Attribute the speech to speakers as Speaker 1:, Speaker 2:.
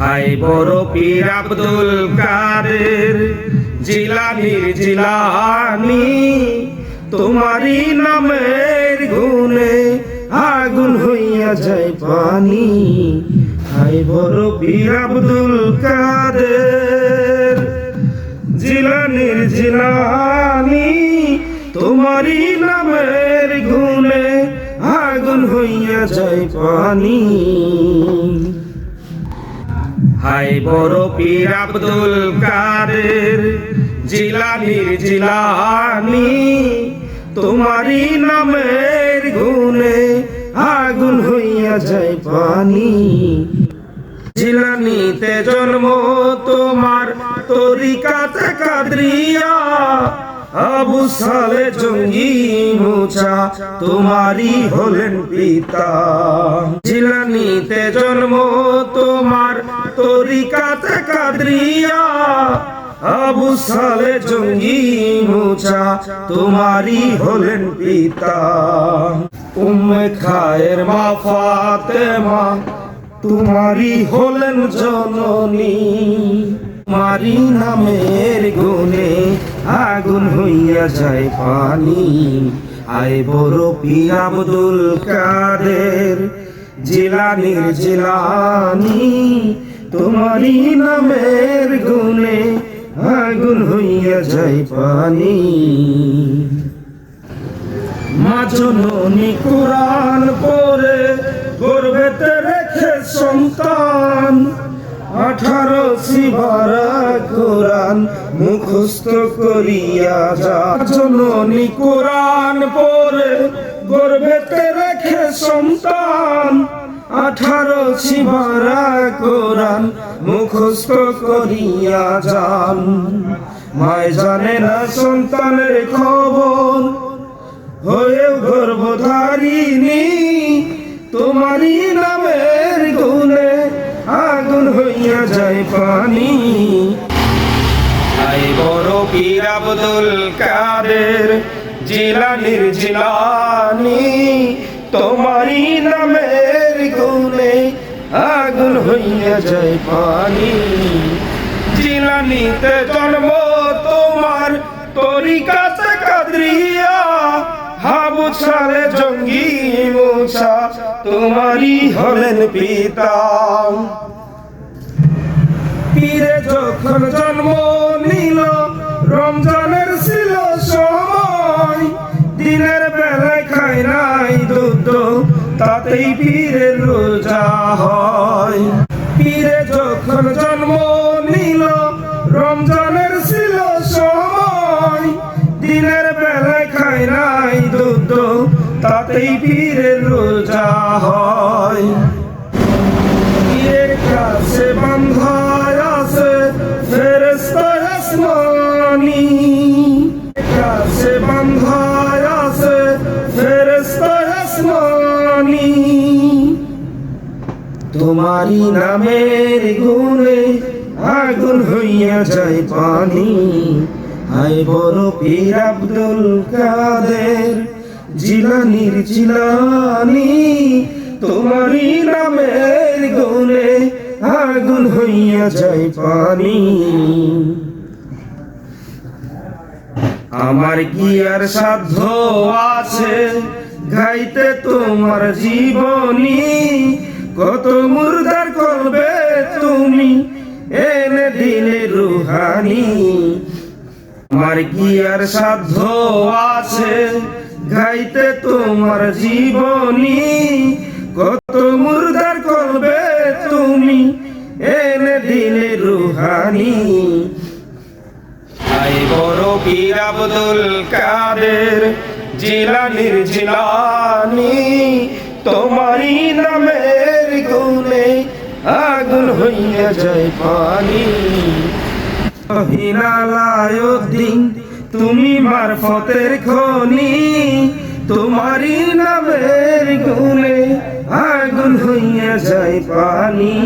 Speaker 1: High বড় পীর আব্দুল কাদের জিলানির জিলানি, তোমারই নামের গুণে আগুন হইয়া যায় পানি। হাই বড় পীর আব্দুল কাদের জিলানির জিলানি, তোমারই নামের গুণে আগুন হইয়া যায় পানি। হাই বড় পীর আব্দুল কাদের, জিলানির জিলানি, তোমারই নামের গুণে আগুন হইয়া যায় পানি। জিলানিতে জন্ম তোমার তরিকাতে কাদরিয়া আবু সালে জঙ্গি মুছা তোমারই হলেন পিতা। জিলানিতে জন্ম তোমার তরিকাতে কাদরিয়া, আবু সালে জঙ্গি মুছা তোমারই হলেন পিতা। উম্মে খায়ের মা ফাতেমা, তোমারই হলেন জননী। মারি নামের গুণে আগুন হইয়া যায় পানি। আয় বড় পি আব্দুল কাদের, জিলানির জিলানি। তোমারই নামের গুণে আগুন হইয়া যায় পানি। মা কোরআন পড়ে গর্বেতে রেখে সন্তান। আঠারো শিবারা কোরআন মুখস্থ করিয়া যা। জননী কোরআন পড়ে গর্বেতে রেখে সন্তান। আঠারো শিবারা কোরআন মুখস্থ করিয়া যান। মায় জানে না সন্তানের খবর, হয়েও গর্ভধারিণী, তোমারই নামের গুণে আগুন হইয়া যায় পানি। আই বড় পীর আব্দুল কাদের, জিলানির জিলানি তোমারই নামের গুণে আগুন হইয়া যায় পানি। জিলানিতে জন্ম তোমার তরিকাতে কাদরিয়া। হাবু ছালে জঙ্গি মুসা তোমারই হলেন পিতা। পীরে যখন জন্ম নিল রমজানের তাতেই পীরের রোজা হয়। পীরে যখন জন্ম নিল, রমজানের ছিল সময়। দিনের বেলায় খায় নাই দুধ, তাতেই পীরের রোজা হয়। আসমানি তোমারই নামের গুণে আগুন হইয়া যায় পানি। হাই বড় পীর আব্দুল কাদের, জিলানির জিলানি, তোমারই নামের গুণে আগুন হইয়া যায় পানি। আমার কি আর সাধ্য আছে? গাইতে তোমার জীবনী, কত মুর্দার করবে তুমি? এনে দিলে রুহানি। আমার কি আর সাধ্য আছে গাইতে তোমার জীবনী? কত মুর্দার করবে তুমি? এনে দিলে রুহানি। আই বড় পীর আব্দুল কাদের জিলানির জিলানি, তোমারই নামের গুণে আগুন হইয়া যায় পানি। হিনালায়ুদ্দিন তুমি মারফতের খনি, তোমারই নামের গুণে আগুন হইয়া যায় পানি।